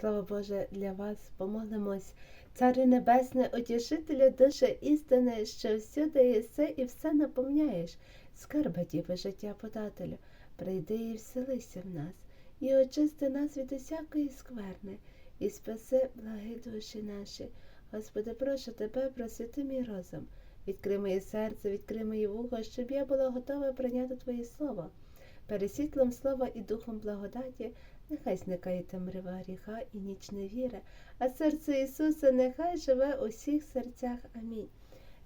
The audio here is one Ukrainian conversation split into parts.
Слава Боже, для вас помолимось. Царю Небесне, утішителю душі істини, що всюди єси і все наповняєш. Скарба діви життя подателю, прийди і вселися в нас, і очисти нас від усякої скверни, і спаси благи душі наші. Господи, прошу тебе, просвіти мій розум, відкрий моє серце, відкрий моє вухо, щоб я була готова прийняти Твоє Слово. Перед світлом слова і духом благодаті нехай зникає темрява гріха і ніч невіри, а серце Ісуса нехай живе у всіх серцях. Амінь.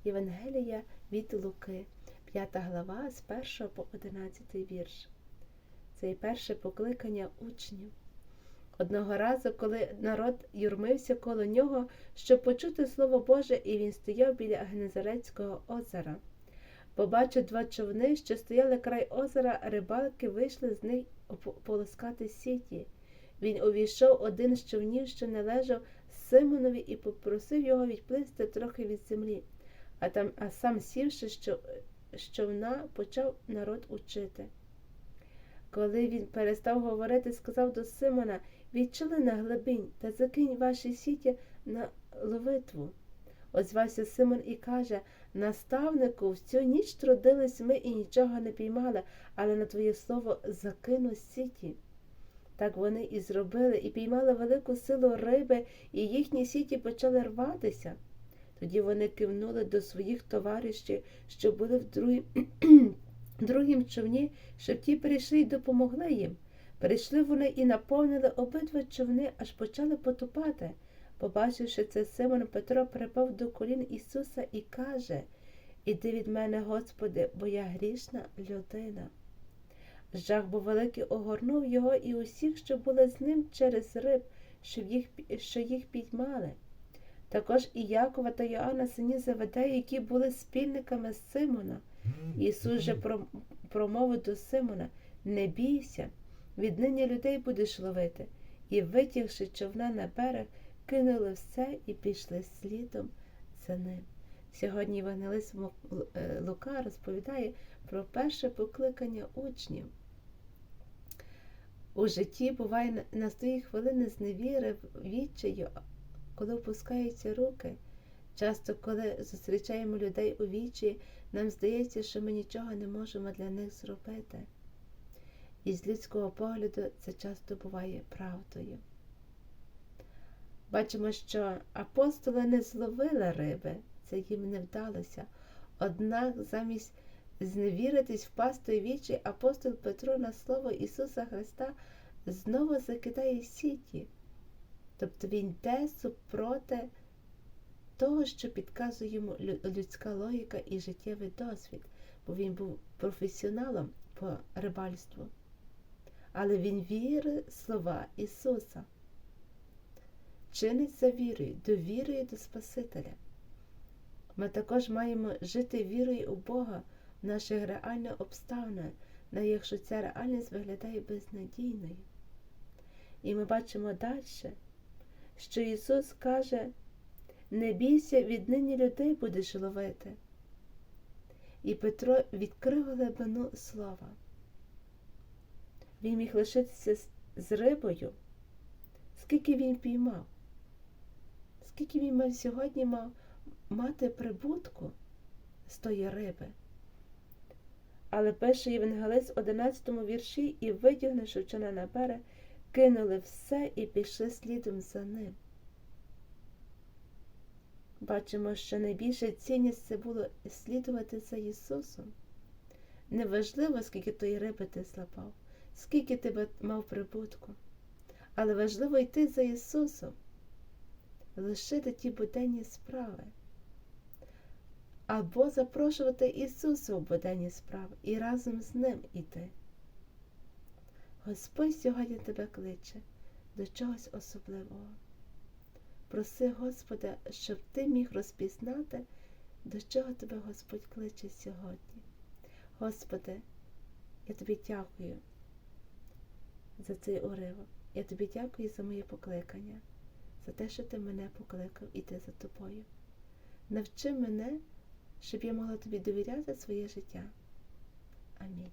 Євангелія від Луки, 5 глава з 1 по 11 вірш. Це і перше покликання учнів. Одного разу, коли народ юрмився коло нього, щоб почути Слово Боже, і він стояв біля Генезарецького озера. Побачив два човни, що стояли край озера, рибалки вийшли з них полоскати сіті. Він увійшов один з човнів, що належав Симонові, і попросив його відплисти трохи від землі, а там, а сам сівши з човна, почав народ учити. Коли він перестав говорити, сказав до Симона відчили на глибинь та закинь ваші сіті на ловитву. Озвався Симон і каже Наставнику, всю ніч трудились ми і нічого не піймали, але на твоє слово закину сіті. Так вони і зробили, і піймали велику силу риби, і їхні сіті почали рватися. Тоді вони кивнули до своїх товаришів, що були в другім, другім човні, щоб ті прийшли і допомогли їм. Прийшли вони і наповнили обидва човни, аж почали потопати. Побачивши це, Симон Петро припав до колін Ісуса і каже Іди від мене, Господи, бо я грішна людина. Жах був великий огорнув його і усіх, що були з ним через риб, що їх що їх підьмали. Також і Якова та Йоанна, сині Заведея, які були спільниками Симона. Ісус же промовив до Симона Не бійся, віднині людей будеш ловити, і, витягши човна на берег, кинули все і пішли слідом за ним. Сьогодні Євангелист е, Лука розповідає про перше покликання учнів. У житті буває настої хвилини зневіри, відчаю, коли опускаються руки. Часто, коли зустрічаємо людей у вічі, нам здається, що ми нічого не можемо для них зробити. І з людського погляду це часто буває правдою. Бачимо, що апостоли не зловили риби, це їм не вдалося. Однак замість зневіритись, впасти у вічі, апостол Петро на слово Ісуса Христа знову закидає сіті. Тобто він йде супроти того, що підказує йому людська логіка і життєвий досвід, бо він був професіоналом по рибальству. Але він вірить слова Ісуса чинить за вірою, довірою до Спасителя. Ми також маємо жити вірою у Бога в наших реальних обставинах, навіть якщо ця реальність виглядає безнадійною. І ми бачимо далі, що Ісус каже, не бійся, віднині людей будеш ловити. І Петро відкрив глибину слова. Він міг лишитися з рибою, скільки він піймав скільки він сьогодні мав мати прибутку з тої риби. Але перший євангелист в 11 вірші і, витягнувши човна на берег, кинули все і пішли слідом за ним. Бачимо, що найбільша цінність це було слідувати за Ісусом. Неважливо, скільки тої риби ти злапав, скільки ти мав прибутку, але важливо йти за Ісусом лишити ті буденні справи. Або запрошувати Ісуса у буденні справи і разом з Ним іти. Господь сьогодні тебе кличе до чогось особливого. Проси Господа, щоб ти міг розпізнати, до чого тебе Господь кличе сьогодні. Господи, я тобі дякую за цей уривок. Я тобі дякую за моє покликання за те, що ти мене покликав іти за тобою. Навчи мене, щоб я могла тобі довіряти своє життя. Амінь.